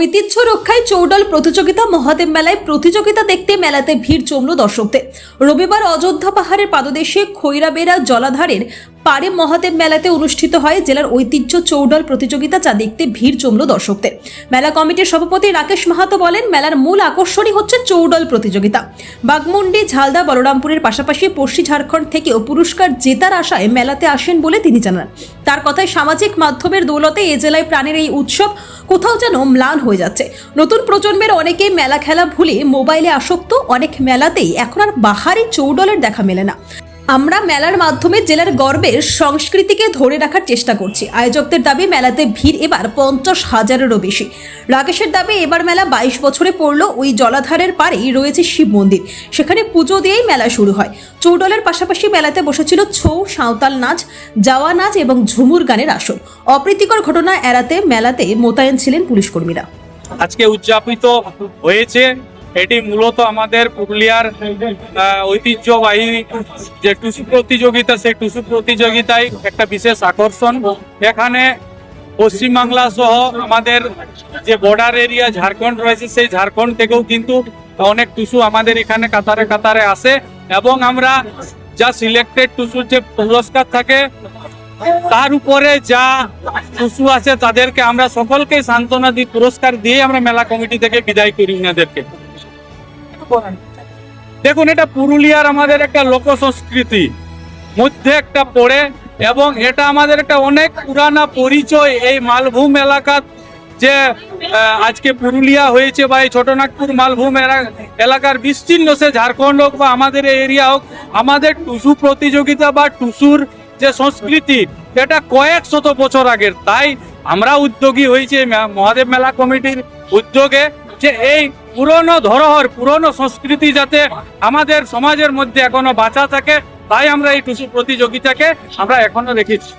ঐতিহ্য রক্ষায় চৌডল প্রতিযোগিতা মহাদেব মেলায় প্রতিযোগিতা দেখতে মেলাতে ভিড় জমল দর্শকদের। রবিবার অযোধ্যা পাহাড়ের পাদদেশে খৈরাবেড়া জলাধারের পারে মহাদেব মেলাতে অনুষ্ঠিত হয় জেলার ঐতিহ্য চৌডল প্রতিযোগিতা যা দেখতে ভিড় জমল দর্শকদের। মেলা কমিটির সভাপতি রাকেশ মাহাতো বলেন, মেলার মূল আকর্ষণই হচ্ছে চৌডল প্রতিযোগিতা। বাগমুন্ডি ঝালদা, বলরামপুরের পাশাপাশি পশ্চিম ঝাড়খণ্ড থেকেও পুরস্কার জেতার আশায় মেলাতে আসেন বলে তিনি জানান। তার কথায় সামাজিক মাধ্যমের দৌলতে এ জেলায় প্রাণের এই উৎসব কোথাও যেন ম্লান হয়ে যাচ্ছে। নতুন প্রজন্মের অনেকেই মেলা খেলা ভুলে মোবাইলে আসক্ত, অনেক মেলাতেই এখন আর বাহারি চৌডলের দেখা মেলে না। আমরা মেলার মাধ্যমে জেলার গর্বের সংস্কৃতিকে ধরে রাখার চেষ্টা করছি। আয়োজকদের দাবি, মেলাতে ভিড় এবার পঞ্চাশ হাজারেরও বেশি। রাকেশের দাবি, এবার মেলা বাইশ বছরে পড়ল, ওই জলাধারের পাড়েই রয়েছে শিব মন্দির। সেখানে পুজো দিয়েই মেলা শুরু হয়। চৌডলের পাশাপাশি মেলাতে বসেছিল ছৌ, সাঁওতাল নাচ, জাওয়া নাচ এবং ঝুমুর গানের আসর। অপ্রীতিকর ঘটনা এড়াতে মেলাতে মোতায়েন ছিলেন পুলিশ কর্মীরা। আজকে উদযাপিত হয়েছে, এটি মূলত আমাদের পুরুলিয়ার ঐতিহ্যবাহী যে টুসু প্রতিযোগিতা, সেই টুসু প্রতিযোগিতায় একটা বিশেষ আকর্ষণ। এখানে পশ্চিমবাংলা সহ আমাদের যে বর্ডার এরিয়া ঝাড়খণ্ড রয়েছে, সেই ঝাড়খণ্ড থেকেও কিন্তু অনেক টুসু আমাদের এখানে কাতারে কাতারে আসে এবং আমরা যা সিলেক্টেড টুসুর যে পুরস্কার থাকে তার উপরে যা টুসু আছে তাদেরকে আমরা সকলকে সান্ত্বনা দিই, পুরস্কার দিয়ে আমরা মেলা কমিটি থেকে বিদায় করি ওনাদেরকে দেখুন, এটা পুরুলিয়ার আমাদের একটা লোক সংস্কৃতি মধ্যে একটা পড়ে এবং এটা আমাদের একটা অনেক পুরানা পরিচয়। এই মালভূম এলাকার যে আজকে পুরুলিয়া হয়েছে বা এই ছোটনাগপুর মালভূম এলা- এলাকার বিস্তীর্ণ, সে ঝাড়খণ্ড হোক বা আমাদের এরিয়া হোক, আমাদের টুসু প্রতিযোগিতা বা টুসুর যে সংস্কৃতি এটা কয়েক শত বছর আগের। তাই আমরা উদ্যোগী হয়েছি মহাদেব মেলা কমিটির উদ্যোগে যে এই পুরনো ধরোহর, পুরনো সংস্কৃতি যাতে আমাদের সমাজের মধ্যে এখনও বাঁচা থাকে, তাই আমরা এই টুসু প্রতিযোগিতাকে আমরা এখনও রেখেছি।